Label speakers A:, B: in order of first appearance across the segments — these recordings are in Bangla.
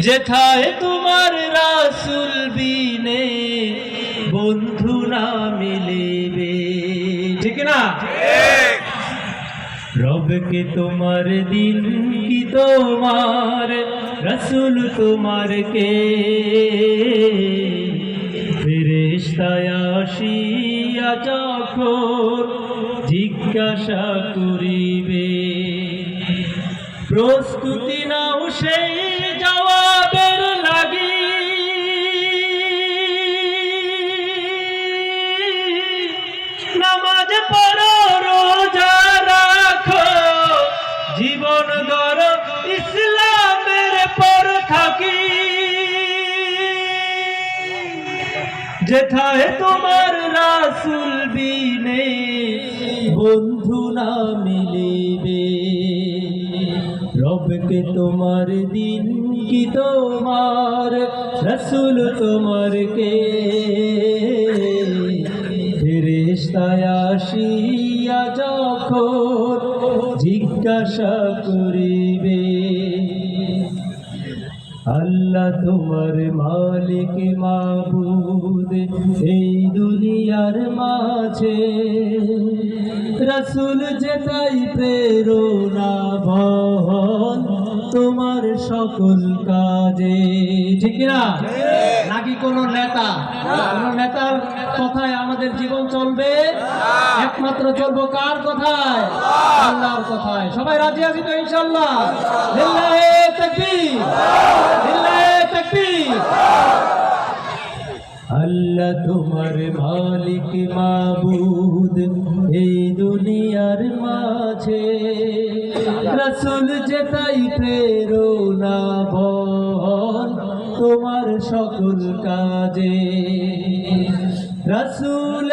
A: যেথায় তোমার রাসুল বিনে বন্ধু না মিলিবে। ঠিক না? রবকে তোমার দিন কি তোমার রসুল তোমার কে? ফেরেস্তায় আসিয়া যখন জিজ্ঞাসা করিবে প্রস্তুতি নাও সেই জবাবের লাগি। নামাজ পড়ো, রোজা রাখো, জীবন গর ইসলামের পর থাকি। যেথায় তোমার রাসুল বিনে বন্ধু না মিলিবে। রবকে তোমার দিন কি তোমার? রসুল তোমার কে? ফেরেশতায় আসিয়া যখন জিজ্ঞাসা করিবে, আল্লাহ তোমার মালিক মাবুদ এই দুনিয়ার মাঝে। রসুল যেটাই প্রেরণা বহন তোমার সকল কাজে। ঠিক না নাকি কোন নেতা? কোন নেতার কথায় আমাদের জীবন চলবে? একমাত্র চলবো কার কথায়? আল্লাহর কথায়। সবাই রাজি আছি তো ইনশাল্লাহ আল্লাহ তোমার মালিক মাবুদ এই দুনিয়ার মাঝে রসুল যেটাই প্রেরণা ভর তোমার সকল কাজে। রসুলের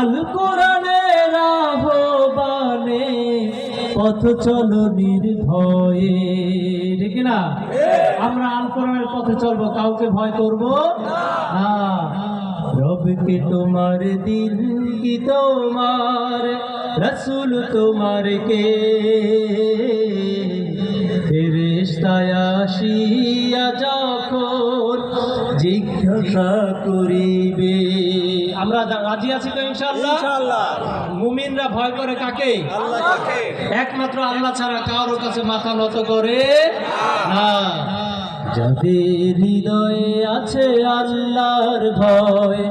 A: আল কোরআনের আহ্বানে পথ চলো নির্ভয়ে। ঠিক না? আমরা আল কোরআনের পথে চলবো, কাউকে ভয় করব না। রবকে তোমার দিন কি তোমার, রসুল তোমার কে? ফেরেশতায় আসিয়া যখন জিজ্ঞাসা করিবে। আমরা রাজি আছি তো ইনশাআল্লাহ?
B: ইনশাআল্লাহ।
A: মুমিনরা ভয় করে কাকে?
B: আল্লাহকে
A: একমাত্র আল্লাহ ছাড়া কারোর কাছে মাথা নত করে না। যাদের হৃদয়ে আছে আল্লাহর ভয়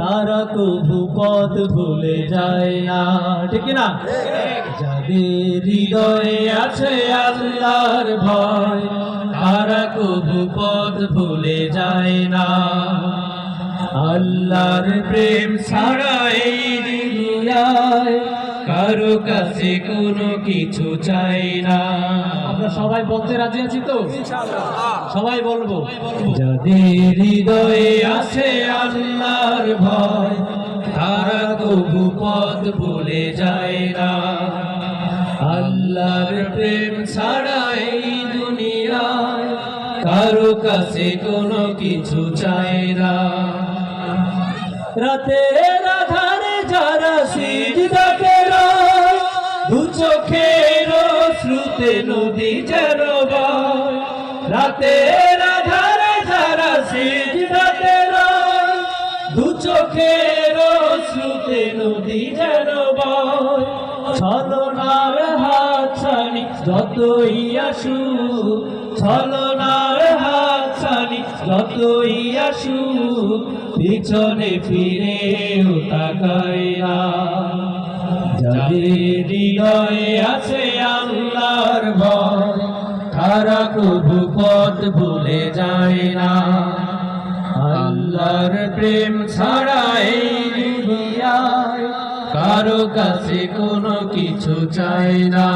A: তারা কবু পথ ভুলে যায় না। ঠিক না যাদের হৃদয়ে আছে আল্লাহর ভয় তারা কবু পথ ভুলে যায় না। আল্লাহর প্রেম ছাড়া এই দুনিয়ায় কারও কাছে কোনো কিছু চাই না। আমরা সবাই বলতে রাজি আছি তো? সবাই বলব। যাদের হৃদয়ে আছে আল্লাহর ভয় তারা কবু পথ ভুলে যায় না। আল্লাহর প্রেম কাছে কোনো কিছু চায় না। রাতের আধারে যারা সিজদাতে রয় দু চোখের শ্রুতে নদী যেন রাতের আধারে যারা সিজদাতে রয় দু চোখের শ্রুতে নদী যেন ছলনার হাত ছানি যতই আসু ছলনার যতই আসু পিছনে যাদের হৃদয়ে আছে আল্লাহর ভয়, তারা কবু পথ ভুলে যায় না। আল্লাহর প্রেম ছাড়া এই কারও কাছে কোনো কিছু চায় না।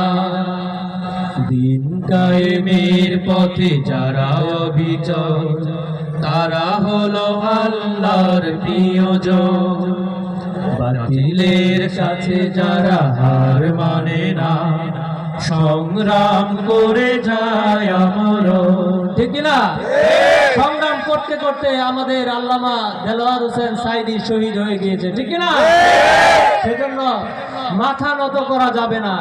A: দিন কায়েমের পথে যারা অবিচল তারা হলো আল্লাহর প্রিয়জন।
C: বাতিলের কাছে যারা হার মানে না সংগ্রাম করে যায় আমর ঠিক না সংগ্রাম করতে করতে আমাদের আল্লামা দেলোয়ার হোসেন সাইদি শহীদ হয়ে গিয়েছে। ঠিক না সেজন্য মাথা নত করা যাবে না।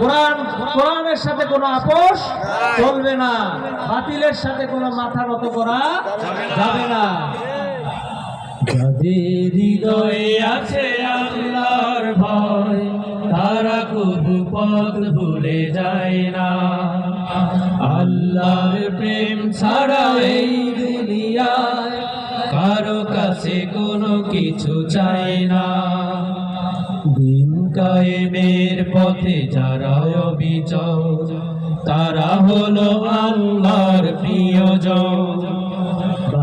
C: কোরআন কোরআনের সাথে কোনো আপোষ চলবে না। বাতিলের সাথে কোনো মাথা নত করা যাবে না। যাদের হৃদয়ে আছে আল্লাহর ভয় তারা কবু পথ ভুলে যায় না। আল্লাহর প্রেম ছাড়া এই দুনিয়ায় কারও কাছে কোনো কিছু চায় না। কায়েমের পথে যারা অবিচল, তারা হলো আল্লাহর প্রিয়জন।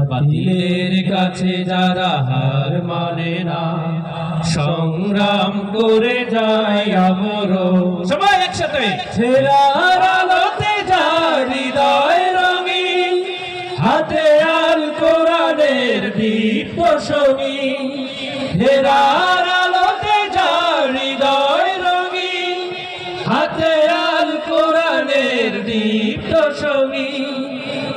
C: বাতিলের কাছে যারা হার মানে না, সংগ্রাম করে যায় আমর। সবাই একসাথে। ছেড়ার আলোতে যার হাতে আল কোরআনের দীপ্ত সঙ্গী ফেরার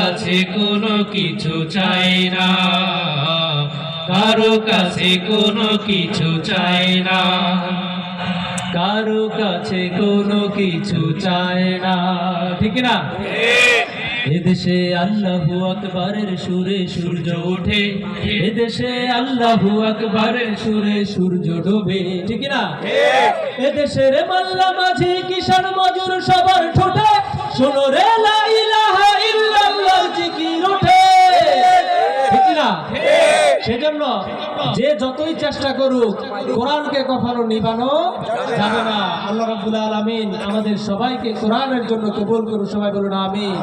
C: কাছে কোনো কিছু চাই না। কারও কাছে কোনো কিছু চাই না। কারও কাছে কোনো কিছু চায় না। ঠিক না? এদেশে আল্লাহু আকবরের সুরে সূর্য ওঠে। এদেশে আল্লাহু আকবরের সুরে সূর্য ডোবে। ঠিক না? এদেশের মাল্লা মাঝি কিষান মজুর সবার ঠোঁটে। শোনো রে লা সেজন্য যে যতই চেষ্টা করুক, কোরআনকে কখনো নিবানো যাবে না। আল্লাহ রাবুল আলমিন আমাদের সবাইকে কোরআনের জন্য কবুল করুন। সবাই বলুন, আমিন।